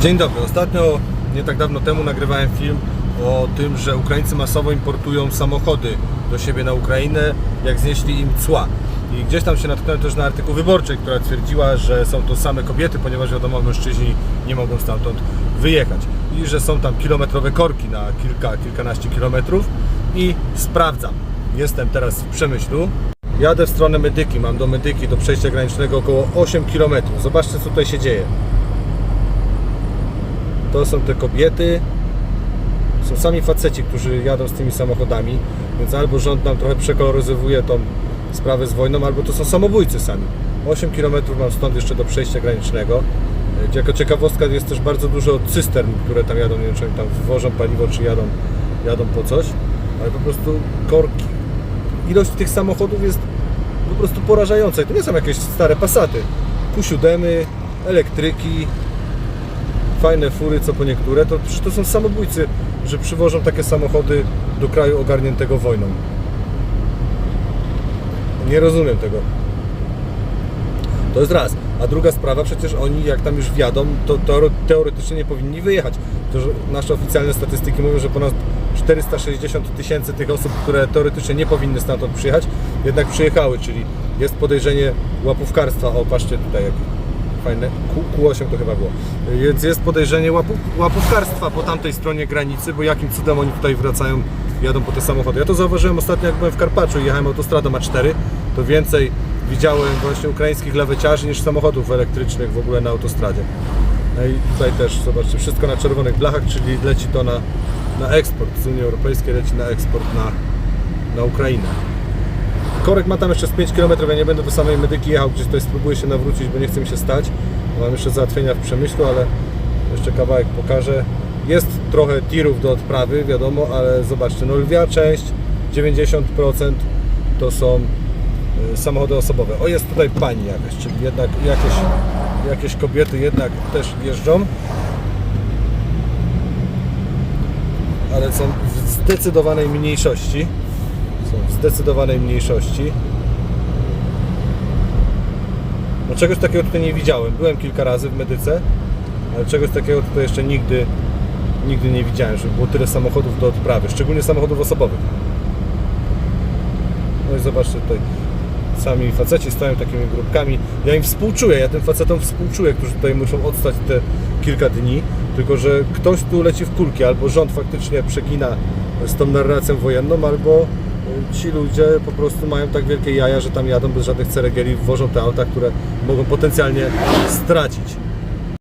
Dzień dobry. Ostatnio, nie tak dawno temu nagrywałem film o tym, że Ukraińcy masowo importują samochody do siebie na Ukrainę, jak znieśli im cła. I gdzieś tam się natknąłem też na artykuł wyborczej, która twierdziła, że są to same kobiety, ponieważ wiadomo, mężczyźni nie mogą stamtąd wyjechać. I że są tam kilometrowe korki na kilka, kilkanaście kilometrów. I sprawdzam. Jestem teraz w Przemyślu. Jadę w stronę Medyki. Mam do Medyki, do przejścia granicznego około 8 km. Zobaczcie, co tutaj się dzieje. To są te kobiety, są sami faceci, którzy jadą z tymi samochodami, więc albo rząd nam trochę przekoloryzowuje tą sprawę z wojną, albo to są samobójcy sami. 8 km mam stąd jeszcze do przejścia granicznego. E, Jako ciekawostka jest też bardzo dużo cystern, które tam jadą, nie wiem czy tam wywożą paliwo, czy jadą, jadą po coś, ale po prostu korki. Ilość tych samochodów jest po prostu porażająca. I to nie są jakieś stare pasaty. Q7, elektryki, fajne fury, co po niektóre, to, to są samobójcy, że przywożą takie samochody do kraju ogarniętego wojną. Nie rozumiem tego. To jest raz. A druga sprawa, przecież oni jak tam już wjadą, to teore- teoretycznie nie powinni wyjechać. To, nasze oficjalne statystyki mówią, że ponad 460 tysięcy tych osób, które teoretycznie nie powinny stamtąd przyjechać, jednak przyjechały, czyli jest podejrzenie łapówkarstwa. O, patrzcie tutaj, jak fajne. Q, Q8 to chyba było. Więc jest podejrzenie łapu, łapówkarstwa po tamtej stronie granicy, bo jakim cudem oni tutaj wracają, jadą po te samochody. Ja to zauważyłem ostatnio, jak byłem w Karpaczu i jechałem autostradą A4, to więcej widziałem właśnie ukraińskich laweciarzy niż samochodów elektrycznych w ogóle na autostradzie. No i tutaj też, zobaczcie, wszystko na czerwonych blachach, czyli leci to na, na eksport z Unii Europejskiej, leci na eksport na, na Ukrainę. Korek ma tam jeszcze z 5 km, ja nie będę do samej medyki jechał, gdzieś tutaj spróbuję się nawrócić, bo nie chce mi się stać. Mam jeszcze załatwienia w Przemyślu, ale jeszcze kawałek pokażę. Jest trochę tirów do odprawy, wiadomo, ale zobaczcie, no lwia część, 90% to są y, samochody osobowe. O, jest tutaj pani jakaś, czyli jednak jakieś, jakieś kobiety jednak też jeżdżą. Ale są w zdecydowanej mniejszości w zdecydowanej mniejszości. No czegoś takiego tutaj nie widziałem. Byłem kilka razy w medyce, ale czegoś takiego tutaj jeszcze nigdy, nigdy nie widziałem, żeby było tyle samochodów do odprawy, szczególnie samochodów osobowych. No i zobaczcie tutaj, sami faceci stoją takimi grupkami. Ja im współczuję, ja tym facetom współczuję, którzy tutaj muszą odstać te kilka dni, tylko że ktoś tu leci w kulki, albo rząd faktycznie przegina z tą narracją wojenną, albo ci ludzie po prostu mają tak wielkie jaja, że tam jadą bez żadnych ceregieli, wwożą te auta, które mogą potencjalnie stracić.